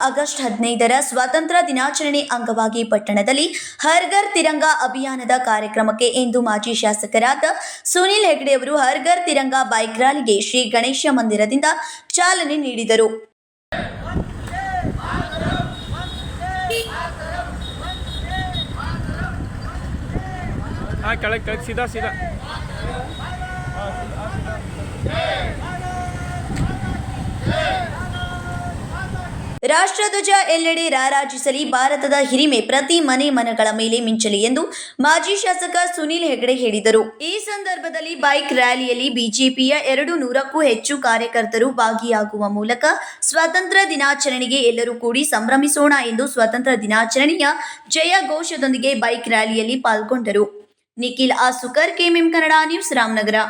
August ಹದಿನೈದರ ಸ್ವಾತಂತ್ರ್ಯ ದಿನಾಚರಣೆ ಅಂಗವಾಗಿ ಪಟ್ಟಣದಲ್ಲಿ ಹರ್ಘರ್ ತಿರಂಗ ಅಭಿಯಾನದ ಕಾರ್ಯಕ್ರಮಕ್ಕೆ ಇಂದು ಮಾಜಿ ಶಾಸಕರಾದ ಸುನಿಲ್ ಹೆಗಡೆ ಅವರು ಹರ್ಘರ್ ತಿರಂಗ ಬೈಕ್ ರ್ಯಾಲಿಗೆ ಶ್ರೀ ಗಣೇಶ ಮಂದಿರದಿಂದ ಚಾಲನೆ ನೀಡಿದರು. ಸೀದಾ. ರಾಷ್ಟ್ರಧ್ವಜ ಎಲ್ಲೆಡೆ ರಾರಾಜಿಸಲಿ, ಭಾರತದ ಹಿರಿಮೆ ಪ್ರತಿ ಮನೆ ಮನಗಳ ಮೇಲೆ ಮಿಂಚಲಿ ಎಂದು ಮಾಜಿ ಶಾಸಕ ಸುನಿಲ್ ಹೆಗಡೆ ಹೇಳಿದರು. ಈ ಸಂದರ್ಭದಲ್ಲಿ ಬೈಕ್ ರ್ಯಾಲಿಯಲ್ಲಿ ಬಿಜೆಪಿಯ ಎರಡು ನೂರಕ್ಕೂ ಹೆಚ್ಚು ಕಾರ್ಯಕರ್ತರು ಭಾಗಿಯಾಗುವ ಮೂಲಕ ಸ್ವಾತಂತ್ರ್ಯ ದಿನಾಚರಣೆಗೆ ಎಲ್ಲರೂ ಕೂಡಿ ಸಂಭ್ರಮಿಸೋಣ ಎಂದು ಸ್ವಾತಂತ್ರ್ಯ ದಿನಾಚರಣೆಯ ಜಯ ಘೋಷದೊಂದಿಗೆ ಬೈಕ್ ರ್ಯಾಲಿಯಲ್ಲಿ ಪಾಲ್ಗೊಂಡರು. Nikhil Asukar KMM Kannada news Ramanagara.